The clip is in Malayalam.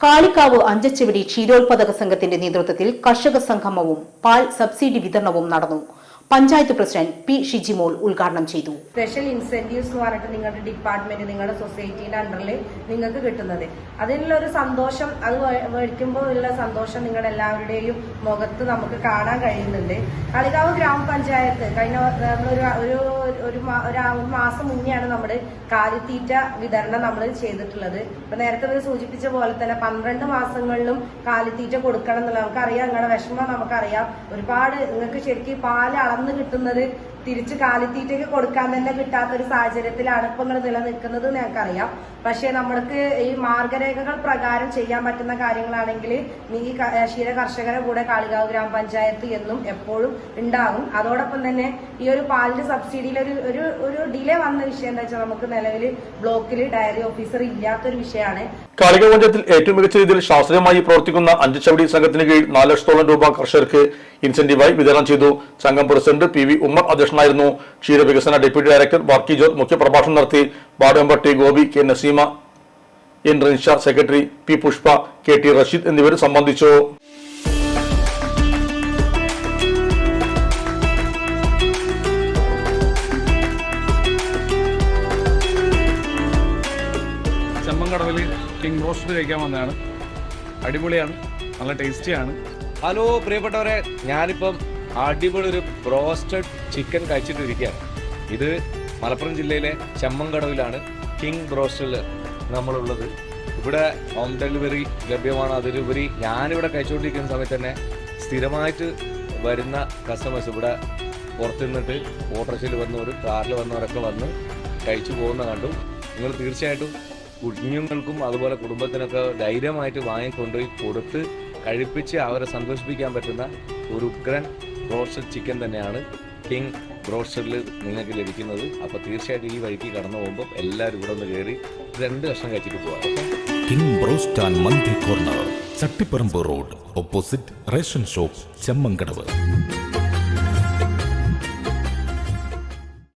കാളിക്കാവ് അഞ്ചച്ചുവടി ക്ഷീരോത്പാദക സംഘത്തിന്റെ നേതൃത്വത്തിൽ കർഷക സംഗമവും പാൽ സബ്സിഡി വിതരണവും നടന്നു. പഞ്ചായത്ത് പ്രസിഡന്റ് പി ഷിജിമോൾ ഉദ്ഘാടനം ചെയ്തു. സ്പെഷ്യൽ ഇൻസെന്റീവ്സ് എന്ന് പറഞ്ഞിട്ട് നിങ്ങളുടെ ഡിപ്പാർട്ട്മെന്റ് നിങ്ങളുടെ സൊസൈറ്റിയുടെ അണ്ടറിൽ നിങ്ങൾക്ക് കിട്ടുന്നത്. അതിനുള്ള ഒരു സന്തോഷം അത് മേടിക്കുമ്പോൾ ഉള്ള സന്തോഷം നിങ്ങളുടെ എല്ലാവരുടെയും മുഖത്ത് നമുക്ക് കാണാൻ കഴിയുന്നുണ്ട്. കളികാവ് ഗ്രാമപഞ്ചായത്ത് കഴിഞ്ഞ ഒരു ഒരു മാസം മുന്നെയാണ് നമ്മൾ കാലിത്തീറ്റ വിതരണം നമ്മൾ ചെയ്തിട്ടുള്ളത്. ഇപ്പൊ നേരത്തെ സൂചിപ്പിച്ച പോലെ തന്നെ പന്ത്രണ്ട് മാസങ്ങളിലും കാലിത്തീറ്റ കൊടുക്കണം എന്നുള്ളത് നമുക്കറിയാം നിങ്ങളുടെ വിഷമം നമുക്കറിയാം. ഒരുപാട് നിങ്ങൾക്ക് ശരിക്കും പാൽ കിട്ടുന്നത് തിരിച്ച് കാലിത്തീറ്റയ്ക്ക് കൊടുക്കാൻ തന്നെ കിട്ടാത്ത ഒരു സാഹചര്യത്തിലാണ് ഇപ്പൊ നിങ്ങൾ നിലനിൽക്കുന്നത് ഞങ്ങൾക്കറിയാം. പക്ഷേ നമ്മൾക്ക് ഈ മാർഗരേഖകൾ പ്രകാരം ചെയ്യാൻ പറ്റുന്ന കാര്യങ്ങളാണെങ്കിൽ ഈ ക്ഷീര കർഷകരെ കൂടെ കാളികാവ് ഗ്രാമപഞ്ചായത്ത് എന്നും എപ്പോഴും ഉണ്ടാകും അതോടൊപ്പം തന്നെ ഈ ഒരു പാലിന്റെ സബ്സിഡിയിൽ ഒരു ഒരു ഒരു ഡിലേ വന്ന വിഷയം എന്താ വെച്ചാൽ നമുക്ക് നിലവിൽ ബ്ലോക്കിൽ ഡയറി ഓഫീസർ ഇല്ലാത്തൊരു വിഷയമാണ്. കാളിക പഞ്ചായത്തിൽ ഏറ്റവും മികച്ച രീതിയിൽ ശാസ്ത്രീയമായി പ്രവർത്തിക്കുന്ന അഞ്ച് ചവിടി സംഘത്തിന് കീഴിൽ നാല് ലക്ഷത്തോളം രൂപ കർഷകർക്ക് ഇൻസെന്റീവായി വിതരണം ചെയ്തു. സംഘം പ്രസിഡന്റ് പി വി ഉമ്മർ അധ്യക്ഷനായിരുന്നു. ക്ഷീരവികസന ഡെപ്യൂട്ടി ഡയറക്ടർ ബാർക്കി ജോർജ് മുഖ്യപ്രഭാഷണം നടത്തി. Ward member T Gopi K Naseema N Rinsha secretary P Pushpa K T Rasheed എന്നിവർ സംബന്ധിച്ചു. ചെമ്മങ്കടവിൽ കിങ് റോസ്റ്റ് കഴിക്കാൻ വന്നതാണ്. അടിപൊളിയാണ്. നല്ല ടേസ്റ്റിയാണ്. ഹലോ പ്രിയപ്പെട്ടവരെ ഞാനിപ്പം അടിപൊളി ഒരു ബ്രോസ്റ്റഡ് ചിക്കൻ കഴിച്ചിട്ടിരിക്കുകയാണ്. ഇത് മലപ്പുറം ജില്ലയിലെ ചെമ്മങ്കടവിലാണ് കിങ് ബ്രോസ്റ്റഡ് നമ്മളുള്ളത്. ഇവിടെ ഹോം ഡെലിവറി ലഭ്യമാണ്. അതിലുപരി ഞാനിവിടെ കഴിച്ചുകൊണ്ടിരിക്കുന്ന സമയത്ത് തന്നെ സ്ഥിരമായിട്ട് വരുന്ന കസ്റ്റമേഴ്സ് ഇവിടെ പുറത്തു നിന്നിട്ട് ഓട്ടോറിക്ഷയിൽ വന്നവർ കാറിൽ വന്നവരൊക്കെ വന്ന് കഴിച്ചു പോകുന്ന കണ്ടു. നിങ്ങൾ തീർച്ചയായിട്ടും കുഞ്ഞുങ്ങൾക്കും അതുപോലെ കുടുംബത്തിനൊക്കെ ധൈര്യമായിട്ട് വാങ്ങിക്കൊണ്ടുപോയി കൊടുത്ത് കഴിപ്പിച്ച് അവരെ സന്തോഷിപ്പിക്കാൻ പറ്റുന്ന ഒരു ഉഗ്രൻ ബ്രോസ്റ്റഡ് ചിക്കൻ തന്നെയാണ്. കിങ് ബ്രോസ്റ്റഡിൽ നിങ്ങൾക്ക് ലഭിക്കുന്നത്. അപ്പോൾ തീർച്ചയായിട്ടും ഈ വഴിക്ക് കടന്നു പോകുമ്പോൾ എല്ലാവരും ഇവിടെ ഒന്ന് കയറി രണ്ട് കഷ്ണം കഴിച്ചിട്ട് പോകാം king broast and mandi corner Chattiparamba road opposite ration shop Chemmankadavu.